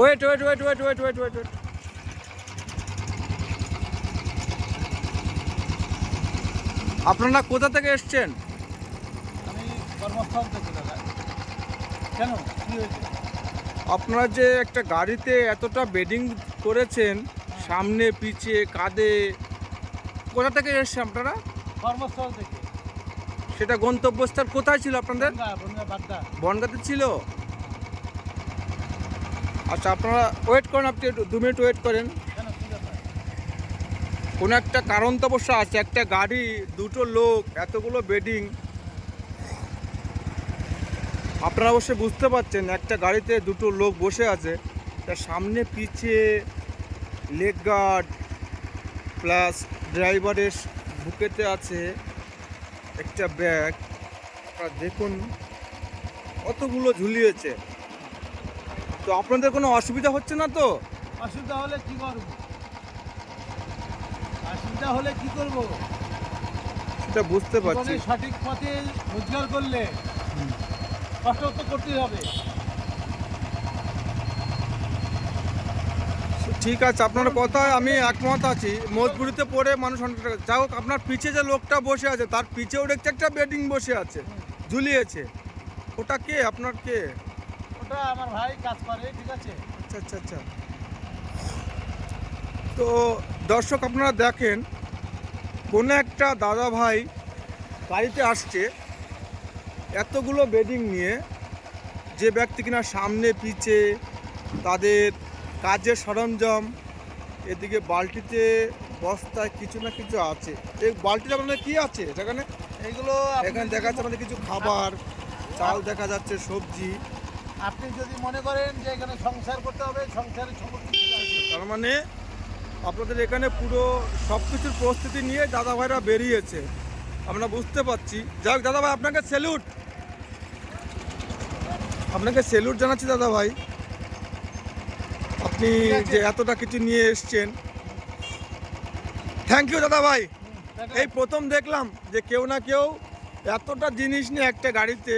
Wait wait wait wait wait wait wait wait আপনারা কোথা থেকে এসছেন? আমি কর্মস্থল থেকে দাদা। কেন? কি হয়েছে? আপনারা যে একটা গাড়িতে এতটা বেডিং করেছেন সামনে পিছে কাঁধে কোথা থেকে এসছেন আপনারা? কর্মস্থল থেকে। সেটা গন্তব্যস্থল কোথায় ছিল আপনাদের? বনগাতে ছিল? আচ্ছা আপনারা ওয়েট করেন, আপনি দু মিনিট ওয়েট করেন। কেন একটা কারণ তো অবশ্য আছে, একটা গাড়ি, দুটো লোক, এতগুলো বেডিং আপনারা অবশ্যই বুঝতে পারছেন, একটা গাড়িতে দুটো লোক বসে আছে। তার সামনে পিছে লেগ গার্ড প্লাস ড্রাইভারের বুকেতে আছে একটা ব্যাগ দেখুন, কতগুলো ঝুলিয়েছে। তো আপনাদের কোনো অসুবিধা হচ্ছে না তো? অসুবিধা হলে কি করব? অসুবিধা হলে কি করব? সেটা বুঝতে পারছি। সঠিক পথে রোজগার করলে কষ্ট তো করতেই হবে। ঠিক আছে আপনার কথায় আমি একমত আছি। মজবুরিতে পড়ে মানুষ অনেক টাকা যাই হোক আপনার পিছে যে লোকটা বসে আছে তার পিছেও দেখছি একটা বেডিং বসে আছে ঝুলিয়েছে। ওটা কে? আপনার কে? ওটা আমার ভাই কাজ করে ঠিক আছে? আচ্ছা আচ্ছা আচ্ছা। তো দর্শক আপনারা দেখেন কোনো একটা দাদা ভাই গাড়িতে আসছে এতগুলো বেডিং নিয়ে যে ব্যক্তি কিনা সামনে পিছে তাদের কাজের সরঞ্জাম এদিকে বালতিতে বস্তায় কিছু না কিছু আছে। এই বালতিটা আপনাদের কি আছে? সেখানে এইগুলো আপনি এখানে দেখা যাচ্ছে আমাদের কিছু খাবার চাল দেখা যাচ্ছে সবজি। আপনি যদি মনে করেন যে এখানে সংসার করতে হবে সংসারের সমস্ত তার মানে আপনাদের এখানে পুরো সব কিছুর প্রস্তুতি নিয়ে দাদা ভাইরা বেরিয়েছে। আমরা বুঝতে পারছি। যাই হোক দাদা ভাই আপনাকে স্যালুট আপনাকে স্যালুট জানাচ্ছি দাদা ভাই আপনি যে এতটা কিছু নিয়ে এসছেন। থ্যাংক ইউ দাদা। ভাই এই প্রথম দেখলাম যে কেউ না কেউ এতটা জিনিস নিয়ে একটা গাড়িতে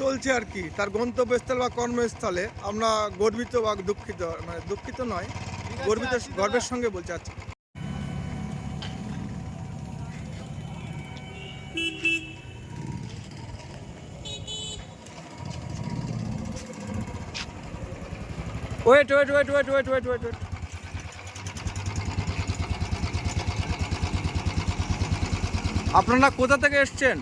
চলছে আর কি। তার গন্তব্যস্থল বা কর্মস্থলে আমরা গর্বিত বা দুঃখিত মানে দুঃখিত নয় গর্বিত গর্বের সঙ্গে বলছি আচ্ছা। Wait wait wait wait wait wait wait wait আপনারা কোথা থেকে এসছেন?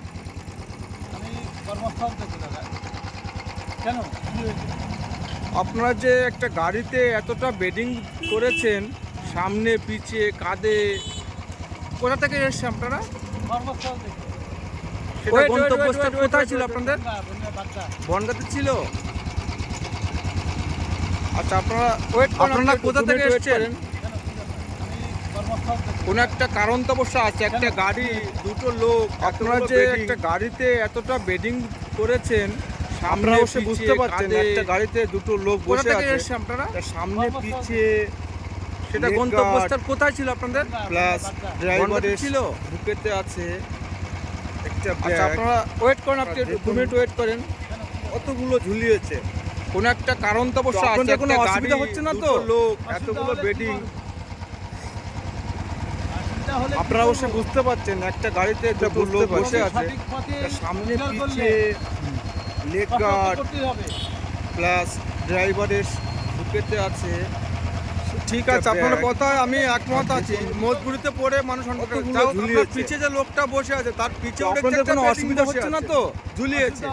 কেন আপনারা যে একটা গাড়িতে এতটা বেডিং করেছেন সামনে পিছে কাঁধে কোথা থেকে এসছেন আপনারা সেটা গন্তব্যস্থল কোথায় ছিল আপনাদের বনগাতে ছিল আচ্ছা আপনারা আপনারা কোথা থেকে এসছেন কেন কি ব্যাপার আমি কর্মস্থল থেকে কোনো একটা কারণ তো অবশ্য আছে। একটা গাড়ি দুটো লোক আপনারা যে একটা গাড়িতে এতটা বেডিং করেছেন সামনে আপনারা অবশ্যই বুঝতে পারছেন একটা গাড়িতে দুটো লোক বসে আছে। আপনারা? সামনে পিছে সেটা গন্তব্যস্থল কোথায় ছিল আপনাদের? প্লাস ড্রাইভারের ছিল? বুকেতে আছে। একটা আচ্ছা ব্যাগ আপনারা ওয়েট করেন আপনি একটু দু। মিনিট ওয়েট করেন? কতগুলো ঝুলিয়েছে? কোনো একটা কারণ তো অবশ্য আছে কোনো অসুবিধা গাড়ি, হচ্ছে না তো? লোক এতগুলো বেডিং আপনারা অবশ্যই বুঝতে পারছেন একটা গাড়িতে একটা লোক বসে আছে। সামনে পিছিয়ে লেগ গার্ড প্লাস ড্রাইভারের বুকেতে আছে ঠিক আছে আপনার কথায় আমি একমত আছি। মজবুরিতে পড়ে মানুষ পিছিয়ে যে লোকটা বসে আছে তার পিছিয়ে কোনো অসুবিধা হচ্ছে না তো? ঝুলিয়েছে।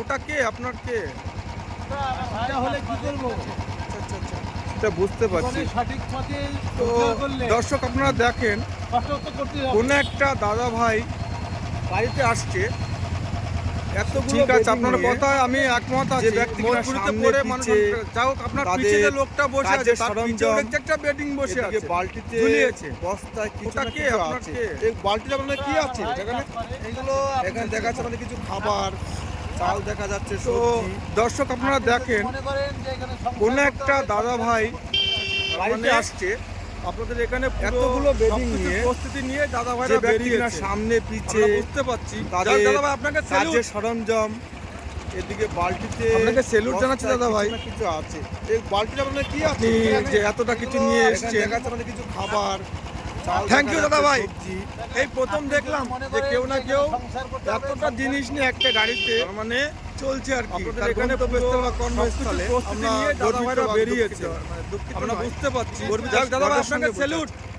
ওটা কে? আপনার কে? কি করব? দিকটা বুঝতে পারছি। তো দর্শক আপনারা দেখেন কোনো একটা দাদা ভাই বাড়িতে আসছে। ঠিক আছে আপনার আমি একমত যা হোক আপনার লোকটা বসে আছে একটা বালতিতে বস্তায় কি মানে কি? আছে? মানে কিছু খাবার। চাল দেখা যাচ্ছে তো দর্শক আপনারা দেখেন কোন একটা দাদা ভাই বাড়িতে মানে আসছে আপনাদের এখানে এতগুলো বেডিং নিয়ে উপস্থিতি নিয়ে দাদা ভাইরা না সামনে পিছে বুঝতে পাচ্ছি দাদা ভাই আপনাকে কাজের সরঞ্জাম এদিকে বালতিতে আপনাকে সেলুট জানাচ্ছি দাদা ভাই। কিছু আছে। এই বালতিটা আপনার কি আছে? যে এতটা কিছু নিয়ে এসেছে দেখা মানে কিছু খাবার। চাল ইউ দাদা ভাই। এই প্রথম দেখলাম যে কেউ না কেউ এতটা জিনিস নিয়ে একটা গাড়িতে মানে চলছে আর কি। এখানে কর্মস্থলে আমরা বেরিয়েছে। আমরা বুঝতে পারছি। দাদা ভাই আপনাকে স্যালুট